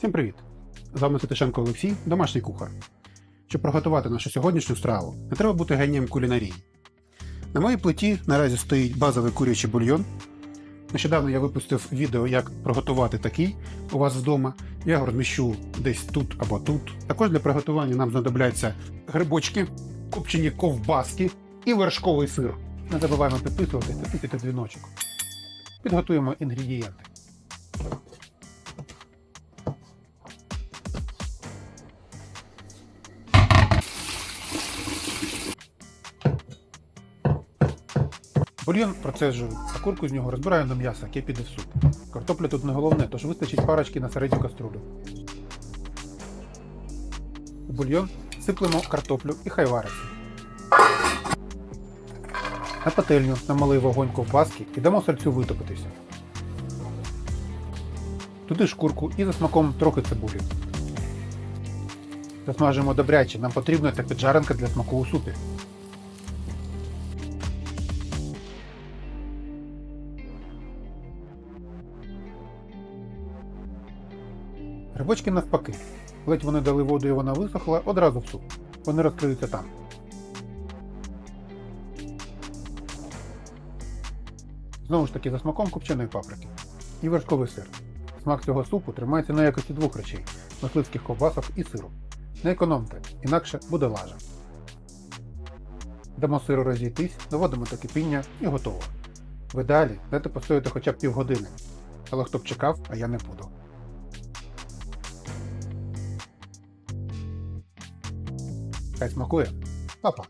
Всім привіт! З вами Титишенко Олексій, домашній кухар. Щоб приготувати нашу сьогоднішню страву, не треба бути генієм кулінарії. На моїй плиті наразі стоїть базовий курячий бульйон. Нещодавно я випустив відео, як приготувати такий у вас вдома. Я його розміщу десь тут або тут. Також для приготування нам знадобляться грибочки, копчені ковбаски і вершковий сир. Не забуваємо підписуватись та тисяти дзвіночок. Підготуємо інгредієнти. Бульйон процежую, а курку з нього розбираю на м'ясо, яке піде в суп. Картопля тут не головне, тож вистачить парочки на середню каструлю. У бульйон сиплемо картоплю і хай вариться. На пательню на малий вогонь ковбаски і дамо сальцю витопитися. Туди шкурку і за смаком трохи цибулі. Засмажимо добряче, нам потрібна ця піджаренка для смаку у супі. Грибочки навпаки. Ледь вони дали воду і вона висохла, одразу в суп. Вони розкриються там. Знову ж таки за смаком копченої паприки. І вершковий сир. Смак цього супу тримається на якості двох речей мисливських ковбасок і сиру. Не економте, інакше буде лажа. Дамо сиру розійтись, доводимо до кипіння і готово. В ідеалі дайте постояти хоча б півгодини. Але хто б чекав, а я не буду. Хай смакує. Папа.